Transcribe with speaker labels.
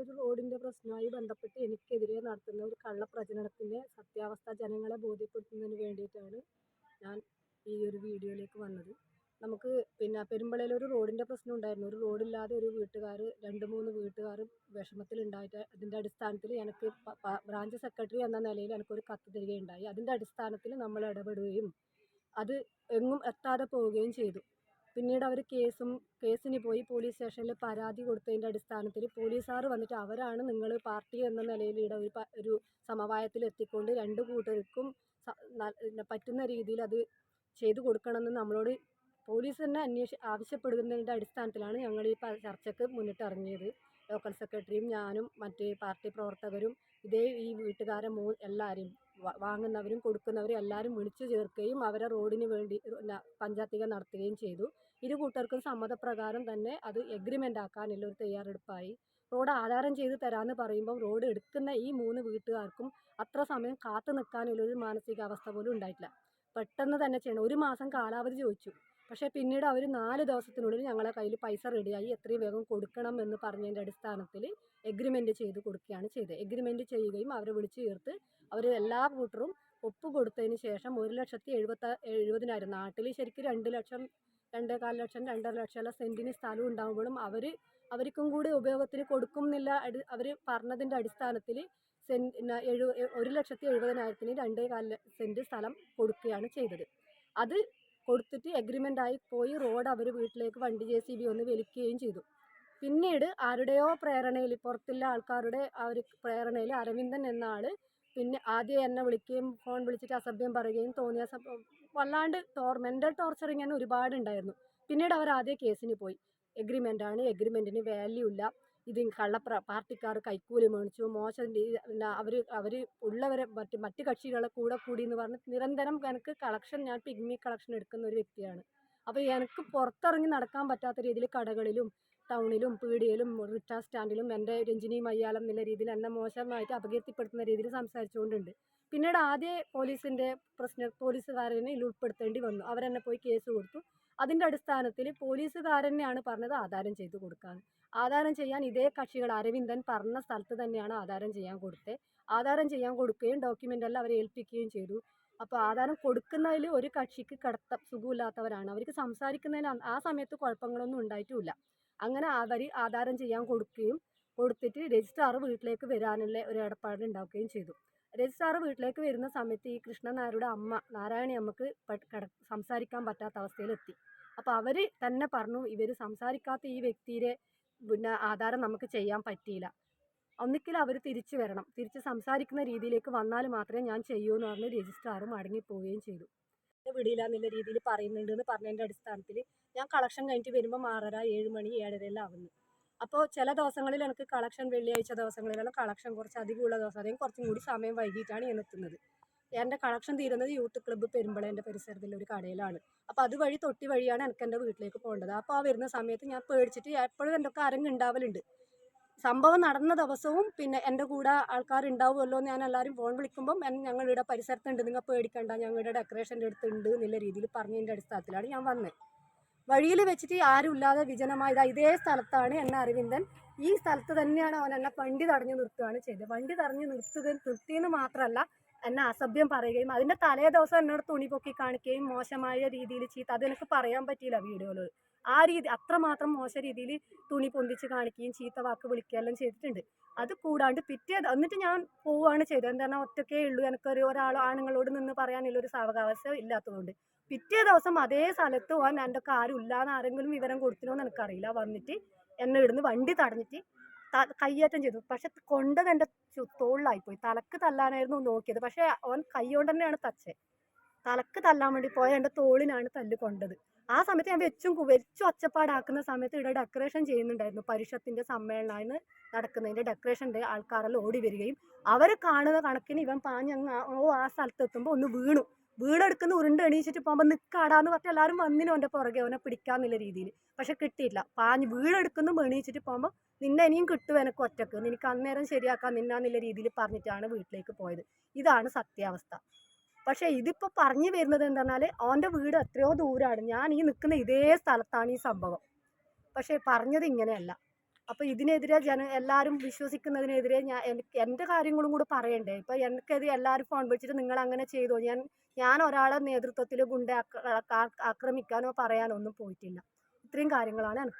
Speaker 1: ഒരു റോഡിന്റെ പ്രശ്നവുമായി ബന്ധപ്പെട്ട് എനിക്കെതിരെ നടത്തുന്ന ഒരു കള്ളപ്രചരണത്തിന്റെ സത്യാവസ്ഥ ജനങ്ങളെ ബോധ്യപ്പെടുത്തുന്നതിന് വേണ്ടിയിട്ടാണ് ഞാൻ ഈ ഒരു വീഡിയോയിലേക്ക് വന്നത്. നമുക്ക് പിന്നെ പെരുമ്പളയിൽ ഒരു റോഡിന്റെ പ്രശ്നം ഉണ്ടായിരുന്നു. ഒരു റോഡില്ലാതെ ഒരു വീട്ടുകാർ രണ്ട് മൂന്ന് വീട്ടുകാർ വിഷമത്തിലുണ്ടായിട്ട് അതിന്റെ അടിസ്ഥാനത്തിൽ എനിക്ക് ബ്രാഞ്ച് സെക്രട്ടറി എന്ന നിലയിൽ എനിക്കൊരു കത്ത് തരികയുണ്ടായി. അതിന്റെ അടിസ്ഥാനത്തിൽ നമ്മൾ ഇടപെടുകയും അത് എങ്ങും എത്താതെ പോവുകയും ചെയ്തു. പിന്നീട് അവർ കേസും കേസിന് പോയി പോലീസ് സ്റ്റേഷനിൽ പരാതി കൊടുത്തതിന്റെ അടിസ്ഥാനത്തിൽ പോലീസുകാർ വന്നിട്ട് അവരാണ് നിങ്ങൾ പാർട്ടി എന്ന നിലയിൽ ഇവിടെ ഒരു ഒരു സമവായത്തിൽ എത്തിക്കൊണ്ട് രണ്ട് കൂട്ടർക്കും പറ്റുന്ന രീതിയിൽ അത് ചെയ്തു കൊടുക്കണമെന്ന് നമ്മളോട് പോലീസ് തന്നെ അന്വേഷി ആവശ്യപ്പെടുന്നതിന്റെ അടിസ്ഥാനത്തിലാണ് ഞങ്ങൾ ഈ ചർച്ചയ്ക്ക് മുന്നിട്ടിറങ്ങിയത്. ലോക്കൽ സെക്രട്ടറിയും ഞാനും മറ്റ് പാർട്ടി പ്രവർത്തകരും ഇതേ ഈ വീട്ടുകാരെ മൂ എല്ലാവരെയും വാങ്ങുന്നവരും കൊടുക്കുന്നവരും എല്ലാവരും വിളിച്ചു ചേർക്കുകയും അവരെ റോഡിന് വേണ്ടി പഞ്ചായത്തിക നടത്തുകയും ചെയ്തു. ഇരു കൂട്ടർക്കും സമ്മതപ്രകാരം തന്നെ അത് എഗ്രിമെന്റ് ആക്കാനുള്ള ഒരു തയ്യാറെടുപ്പായി. റോഡ് ആധാരം ചെയ്ത് തരാമെന്ന് പറയുമ്പോൾ റോഡ് എടുക്കുന്ന ഈ മൂന്ന് വീട്ടുകാർക്കും അത്ര സമയം കാത്തു നിൽക്കാനുള്ള ഒരു മാനസികാവസ്ഥ പോലും ഉണ്ടായിട്ടില്ല. പെട്ടെന്ന് തന്നെ ചെയ്യണം. ഒരു മാസം കാലാവധി ചോദിച്ചു. പക്ഷേ പിന്നീട് അവർ നാല് ദിവസത്തിനുള്ളിൽ ഞങ്ങളെ കയ്യിൽ പൈസ റെഡിയായി എത്രയും വേഗം കൊടുക്കണം എന്ന് പറഞ്ഞതിന്റെ അടിസ്ഥാനത്തിൽ എഗ്രിമെന്റ് ചെയ്ത് കൊടുക്കുകയാണ് ചെയ്തത്. എഗ്രിമെന്റ് ചെയ്യുകയും അവരെ വിളിച്ചു ചേർത്ത് അവർ എല്ലാ കൂട്ടറും ഒപ്പ് കൊടുത്തതിന് ശേഷം ഒരു ലക്ഷത്തി എഴുപത്ത എഴുപതിനായിരം നാട്ടിൽ ശരിക്കും രണ്ട് ലക്ഷം രണ്ടേകാൽ ലക്ഷം രണ്ടര ലക്ഷം സെന്റിന് സ്ഥലം ഉണ്ടാകുമ്പോഴും അവർ അവർക്കും കൂടി ഉപയോഗത്തിന് കൊടുക്കും അവർ പറഞ്ഞതിന്റെ അടിസ്ഥാനത്തിൽ സെൻ ന- എഴു ഒരു ലക്ഷത്തി എഴുപതിനായിരത്തിന് രണ്ടേ കാല സെന്റ് സ്ഥലം കൊടുക്കുകയാണ് ചെയ്തത്. അത് കൊടുത്തിട്ട് എഗ്രിമെന്റ് ആയി പോയി റോഡ് അവർ വീട്ടിലേക്ക് വണ്ടി ജെ സി ബി ഒന്ന് വലിക്കുകയും ചെയ്തു. പിന്നീട് ആരുടെയോ പ്രേരണയിൽ പുറത്തുള്ള ആൾക്കാരുടെ ആ ഒരു പ്രേരണയിൽ അരവിന്ദൻ എന്ന ആൾ പിന്നെ ആദ്യം എന്നെ വിളിക്കുകയും ഫോൺ വിളിച്ചിട്ട് അസഭ്യം പറയുകയും തോന്നിയ വല്ലാണ്ട് ടോർ മെന്റൽ ടോർച്ചറിങ് തന്നെ ഒരുപാട് ഉണ്ടായിരുന്നു പിന്നീട് അവർ ആദ്യം കേസിന് പോയി. എഗ്രിമെന്റ് ആണ്. എഗ്രിമെന്റിന് വാല്യൂ ഇല്ല. ഇത് കള്ള പാർട്ടിക്കാർ കൈക്കൂലി മേടിച്ചു. മോശം അവർ അവർ ഉള്ളവരെ മറ്റ് മറ്റ് കക്ഷികളെ കൂടെ കൂടി എന്ന് പറഞ്ഞ് നിരന്തരം എനിക്ക് കളക്ഷൻ ഞാൻ പിഗ്മി കളക്ഷൻ എടുക്കുന്ന ഒരു വ്യക്തിയാണ്. അപ്പോൾ എനിക്ക് പുറത്തിറങ്ങി നടക്കാൻ പറ്റാത്ത രീതിയിൽ കടകളിലും ടൗണിലും പീടികയിലും റിക്ഷാ സ്റ്റാൻഡിലും എന്റെ രഞ്ജിനി മയ്യാലം എന്നുള്ള രീതിയിൽ എന്നെ മോശമായിട്ട് അപകീർത്തിപ്പെടുത്തുന്ന രീതിയിൽ സംസാരിച്ചുകൊണ്ടുണ്ട്. പിന്നീട് ആദ്യ പോലീസിന്റെ പ്രശ്ന പോലീസുകാരനെ ഇതിൽ ഉൾപ്പെടുത്തേണ്ടി വന്നു. അവരെന്നെ പോയി കേസ് കൊടുത്തു. അതിന്റെ അടിസ്ഥാനത്തിൽ പോലീസുകാരനെയാണ് പറഞ്ഞത് ആധാരം ചെയ്തു കൊടുക്കാൻ. ആധാരം ചെയ്യാൻ ഇതേ കക്ഷികൾ അരവിന്ദൻ പറഞ്ഞ സ്ഥലത്ത് തന്നെയാണ് ആധാരം ചെയ്യാൻ കൊടുത്തത്. ആധാരം ചെയ്യാൻ കൊടുക്കുകയും ഡോക്യുമെന്റ് എല്ലാം അവരെ ഏൽപ്പിക്കുകയും ചെയ്തു. അപ്പോൾ ആധാരം കൊടുക്കുന്നതിൽ ഒരു കക്ഷിക്ക് കടത്ത സുഖമില്ലാത്തവരാണ്. അവർക്ക് സംസാരിക്കുന്നതിന് ആ സമയത്ത് കുഴപ്പങ്ങളൊന്നും ഉണ്ടായിട്ടുമില്ല അങ്ങനെ അവർ ആധാരം ചെയ്യാൻ കൊടുക്കുകയും കൊടുത്തിട്ട് രജിസ്ട്രാർ വീട്ടിലേക്ക് വരാനുള്ള ഒരു ഇടപാട് ഉണ്ടാക്കുകയും ചെയ്തു. രജിസ്ട്രാർ വീട്ടിലേക്ക് വരുന്ന സമയത്ത് ഈ കൃഷ്ണൻ നായരുടെ അമ്മ നാരായണി അമ്മയ്ക്ക് സംസാരിക്കാൻ പറ്റാത്ത അവസ്ഥയിലെത്തി. അപ്പോൾ അവർ തന്നെ പറഞ്ഞു ഇവർ സംസാരിക്കാത്ത ഈ വ്യക്തിയുടെ പിന്നെ ആധാരം നമുക്ക് ചെയ്യാൻ പറ്റിയില്ല. ഒന്നിക്കിൽ അവർ തിരിച്ചു വരണം. തിരിച്ച് സംസാരിക്കുന്ന രീതിയിലേക്ക് വന്നാൽ മാത്രമേ ഞാൻ ചെയ്യൂ എന്ന് പറഞ്ഞ് രജിസ്ട്രാർ മടങ്ങിപ്പോവുകയും ചെയ്തു. വിടില്ല എന്നുള്ള രീതിയിൽ പറയുന്നുണ്ട് എന്ന് പറഞ്ഞതിന്റെ അടിസ്ഥാനത്തിൽ ഞാൻ കളക്ഷൻ കഴിഞ്ഞിട്ട് വരുമ്പോൾ ആറര ഏഴ് മണി ആവുന്നു. അപ്പോൾ ചില ദിവസങ്ങളിൽ എനിക്ക് കളക്ഷൻ വെള്ളിയാഴ്ച ദിവസങ്ങളിലെല്ലാം കളക്ഷൻ കുറച്ച് അധികമുള്ള ദിവസം. അതായത് കുറച്ചും കൂടി സമയം വൈകിട്ടാണ് ഞാൻ എത്തുന്നത്. എന്റെ കളക്ഷൻ തീരുന്നത് യൂത്ത് ക്ലബ്ബ് പെരുമ്പളേന്റെ പരിസരത്തുള്ള ഒരു കടയിലാണ്. അപ്പോൾ അതുവഴി തൊട്ടി വഴിയാണ് എനിക്ക് എന്റെ വീട്ടിലേക്ക് പോകേണ്ടത്. അപ്പോൾ ആ വരുന്ന സമയത്ത് ഞാൻ പേടിച്ചിട്ട് എപ്പോഴും എന്റെ ഒക്കെ ഉണ്ടാവലുണ്ട് സംഭവം നടന്ന ദിവസവും പിന്നെ എന്റെ കൂടെ ആൾക്കാർ ഉണ്ടാവുമല്ലോ എന്ന് ഞാൻ എല്ലാവരും ഫോൺ വിളിക്കുമ്പം ഞങ്ങളിവിടെ പരിസരത്തുണ്ട്. നിങ്ങൾ പേടിക്കണ്ട ഞങ്ങളുടെ ഡെക്കറേഷന്റെ അടുത്തുണ്ട് എന്നുള്ള രീതിയിൽ പറഞ്ഞതിന്റെ അടിസ്ഥാനത്തിലാണ് ഞാൻ വന്നത് വഴിയിൽ വെച്ചിട്ട് ആരുമില്ലാതെ വിജനമായത് ഇതാ സ്ഥലത്താണ് എന്നെ അരവിന്ദൻ. ഈ സ്ഥലത്ത് തന്നെയാണ് അവൻ എന്നെ വണ്ടി തടഞ്ഞു നിർത്തുകയാണ് ചെയ്തത്. വണ്ടി തടഞ്ഞു നിർത്തുക നിർത്തിയെന്ന് മാത്രമല്ല എന്നെ അസഭ്യം പറയുകയും അതിന്റെ തലേ ദിവസം എന്നോട് തുണി പൊക്കി കാണിക്കുകയും മോശമായ രീതിയിൽ ചീത്ത അത് എനിക്ക് പറയാൻ പറ്റിയില്ല വീഡിയോയിൽ. ആ രീതി അത്രമാത്രം മോശ രീതിയിൽ തുണി പൊന്തിച്ച് കാണിക്കുകയും ചീത്ത വാക്ക് വിളിക്കുകയെല്ലാം ചെയ്തിട്ടുണ്ട്. അത് കൂടാണ്ട് പിറ്റേ എന്നിട്ട് ഞാൻ പോവുകയാണ് ചെയ്തത്. എന്താണ് ഒറ്റക്കേ ഉള്ളൂ. എനിക്കൊരു ഒരാൾ ആണുങ്ങളോട് നിന്ന് പറയാനുള്ള ഒരു സാവകാശം ഇല്ലാത്തതുകൊണ്ട്. പിറ്റേ ദിവസം അതേ സ്ഥലത്ത് പോകാൻ എന്റെ ആരും ഇല്ലാന്ന് ആരെങ്കിലും വിവരം കൊടുത്തിനോ എന്ന് എനിക്കറിയില്ല. വന്നിട്ട് എന്നെ ഇടുന്ന് വണ്ടി തടഞ്ഞിട്ട് കയ്യേറ്റം ചെയ്തു. പക്ഷെ കൊണ്ടത് എന്റെ തോളിലായിപ്പോയി. തലക്ക് തല്ലാനായിരുന്നു നോക്കിയത്. പക്ഷെ അവൻ കൈ കൊണ്ട് തന്നെയാണ് തച്ചത്. തലക്ക് തല്ലാൻ വേണ്ടി പോയ എന്റെ തോളിനാണ് തല്ല് കൊണ്ടത്. ആ സമയത്ത് ഞാൻ വെച്ചും വെച്ചും ഒച്ചപ്പാടാക്കുന്ന സമയത്ത് ഇവിടെ ഡെക്കറേഷൻ ചെയ്യുന്നുണ്ടായിരുന്നു. പരിഷത്തിന്റെ സമ്മേളനമാണ് നടക്കുന്നതിന്റെ ഡെക്കറേഷന്റെ ആൾക്കാരെല്ലാം ഓടി വരികയും അവർ കാണുന്ന കണക്കിന് ഇവൻ പാഞ്ഞങ്ങ് ഓ ആ സ്ഥലത്ത് എത്തുമ്പോൾ ഒന്ന് വീണു. വീടെടുക്കുന്ന ഉരുണ്ട് എണീച്ചിട്ട് പോകുമ്പോൾ നിൽക്കാടാന്ന് പറഞ്ഞ് എല്ലാവരും വന്നിനു അവന്റെ പുറകെ അവനെ പിടിക്കാന്നുള്ള രീതിയിൽ. പക്ഷെ കിട്ടിയില്ല പാഞ്ഞ് വീടെടുക്കുന്നു എണീച്ചിട്ട് പോകുമ്പോൾ നിന്നെ ഇനിയും കിട്ടും എനക്ക് ഒറ്റയ്ക്ക്. നിനക്ക് അന്നേരം ശരിയാക്കാം നിന്നാന്നുള്ള രീതിയിൽ പറഞ്ഞിട്ടാണ് വീട്ടിലേക്ക് പോയത്. ഇതാണ് സത്യാവസ്ഥ. പക്ഷേ ഇതിപ്പോൾ പറഞ്ഞു വരുന്നത് എന്താണെന്നാൽ അവന്റെ വീട് എത്രയോ ദൂരമാണ് ഞാൻ ഈ നിൽക്കുന്ന ഇതേ സ്ഥലത്താണ് ഈ സംഭവം. പക്ഷേ പറഞ്ഞത് ഇങ്ങനെയല്ല. അപ്പോൾ ഇതിനെതിരെ ജന എല്ലാവരും വിശ്വസിക്കുന്നതിനെതിരെ ഞാൻ എന്റെ കാര്യങ്ങളും കൂടെ പറയണ്ടേ? ഇപ്പോൾ എനിക്കെതിരെ എല്ലാവരും ഫോൺ വിളിച്ചിട്ട് നിങ്ങൾ അങ്ങനെ ചെയ്തോ? ഞാൻ ഞാൻ ഒരാളെ നേതൃത്വത്തിൽ ഗുണ്ട ആക്രമിക്കാനോ പറയാനോ ഒന്നും പോയിട്ടില്ല. ഇത്രയും കാര്യങ്ങളാണ്